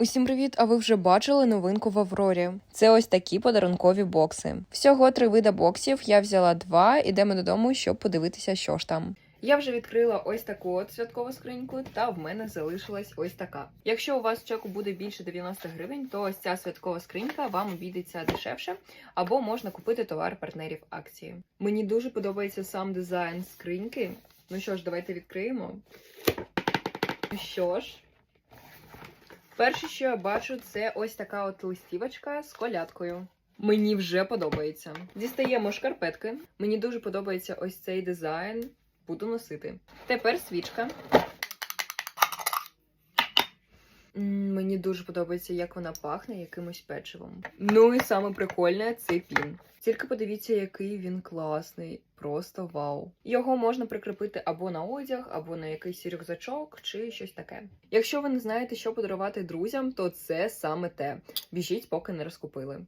Усім привіт! А ви вже бачили новинку в Аврорі? Це ось такі подарункові бокси. Всього три вида боксів. Я взяла два. Ідемо додому, щоб подивитися, що ж там. Я вже відкрила ось таку от святкову скриньку, та в мене залишилась ось така. Якщо у вас в чеку буде більше 90 гривень, то ось ця святкова скринька вам обійдеться дешевше, або можна купити товар партнерів акції. Мені дуже подобається сам дизайн скриньки. Ну що ж, давайте відкриємо. Ну що ж. Перше, що я бачу, це ось така от листівочка з колядкою. Мені вже подобається. Дістаємо шкарпетки. Мені дуже подобається ось цей дизайн. Буду носити. Тепер свічка. Мені дуже подобається, як вона пахне якимось печивом. Ну і саме прикольне це пін. Тільки подивіться, який він класний. Просто вау. Його можна прикріпити або на одяг, або на якийсь рюкзачок, чи щось таке. Якщо ви не знаєте, що подарувати друзям, то це саме те. Біжіть, поки не розкупили.